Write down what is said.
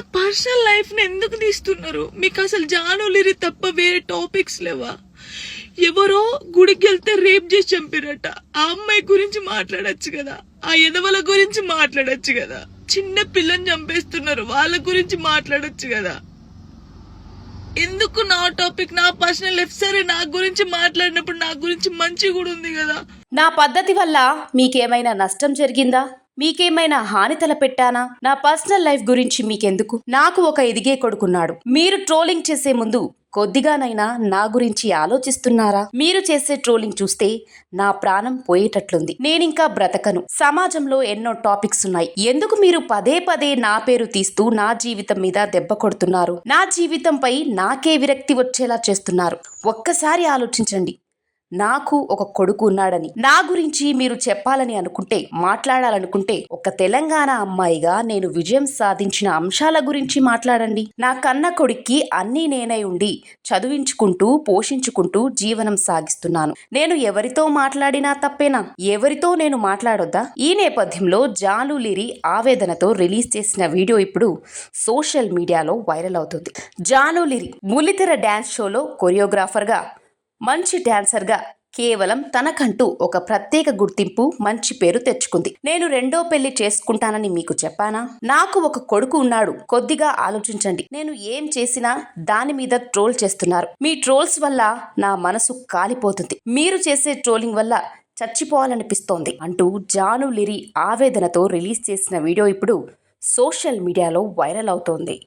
Personal లైఫ్ని ఎందుకు తీస్తున్నారు? మీకు అసలు జానులిరి తప్ప వేరే టాపిక్స్ లేవా? ఎవరో గుడికి వెళ్తే రేప్ చేసి చంపిరట. ఆ అమ్మాయి గురించి మాట్లాడొచ్చు కదా. ఆ ఎదవల గురించి మాట్లాడొచ్చు కదా. చిన్న పిల్లని చంపేస్తున్నారు. వాళ్ళ గురించి మాట్లాడొచ్చు కదా. ఎందుకు నా టాపిక్ నా పర్సనల్ లైఫ్ సరే నా గురించి మాట్లాడినప్పుడు నా గురించి మంచి కూడా ఉంది కదా. నా పద్ధతి వల్ల మీకేమైనా నష్టం జరిగిందా? మీకేమైనా హాని తలపెట్టానా? నా పర్సనల్ లైఫ్ గురించి మీకెందుకు? నాకు ఒక ఎదిగే కొడుకున్నాడు. మీరు ట్రోలింగ్ చేసే ముందు కొద్దిగానైనా నా గురించి ఆలోచిస్తున్నారా? మీరు చేసే ట్రోలింగ్ చూస్తే నా ప్రాణం పోయేటట్లుంది. నేనింకా బ్రతకను. సమాజంలో ఎన్నో టాపిక్స్ ఉన్నాయి. ఎందుకు మీరు పదే పదే నా పేరు తీస్తూ నా జీవితం మీద దెబ్బ కొడుతున్నారు? నా జీవితంపై నాకే విరక్తి వచ్చేలా చేస్తున్నారు. ఒక్కసారి ఆలోచించండి. నాకు ఒక కొడుకు ఉన్నాడని. నా గురించి మీరు చెప్పాలని అనుకుంటే మాట్లాడాలనుకుంటే ఒక తెలంగాణ అమ్మాయిగా నేను విజయం సాధించిన అంశాల గురించి మాట్లాడండి. నా కన్న కొడుక్కి అన్నీ నేనై ఉండి చదివించుకుంటూ పోషించుకుంటూ జీవనం సాగిస్తున్నాను. నేను ఎవరితో మాట్లాడినా తప్పేనా? ఎవరితో నేను మాట్లాడొద్దా? ఈ నేపథ్యంలో జాను లిరి ఆవేదనతో రిలీజ్ చేసిన వీడియో ఇప్పుడు సోషల్ మీడియాలో వైరల్ అవుతుంది. జాను లిరి ములితెర డ్యాన్స్ షోలో కొరియోగ్రాఫర్గా మంచి డాన్సర్గా కేవలం తనకంటూ ఒక ప్రత్యేక గుర్తింపు మంచి పేరు తెచ్చుకుంది. నేను రెండో పెళ్ళి చేసుకుంటానని మీకు చెప్పానా? నాకు ఒక కొడుకు ఉన్నాడు. కొద్దిగా ఆలోచించండి. నేను ఏం చేసినా దాని మీద ట్రోల్ చేస్తున్నారు. మీ ట్రోల్స్ వల్ల నా మనసు కాలిపోతుంది. మీరు చేసే ట్రోలింగ్ వల్ల చచ్చిపోవాలనిపిస్తోంది అంటూ జాను లిరి ఆవేదనతో రిలీజ్ చేసిన వీడియో ఇప్పుడు సోషల్ మీడియాలో వైరల్ అవుతోంది.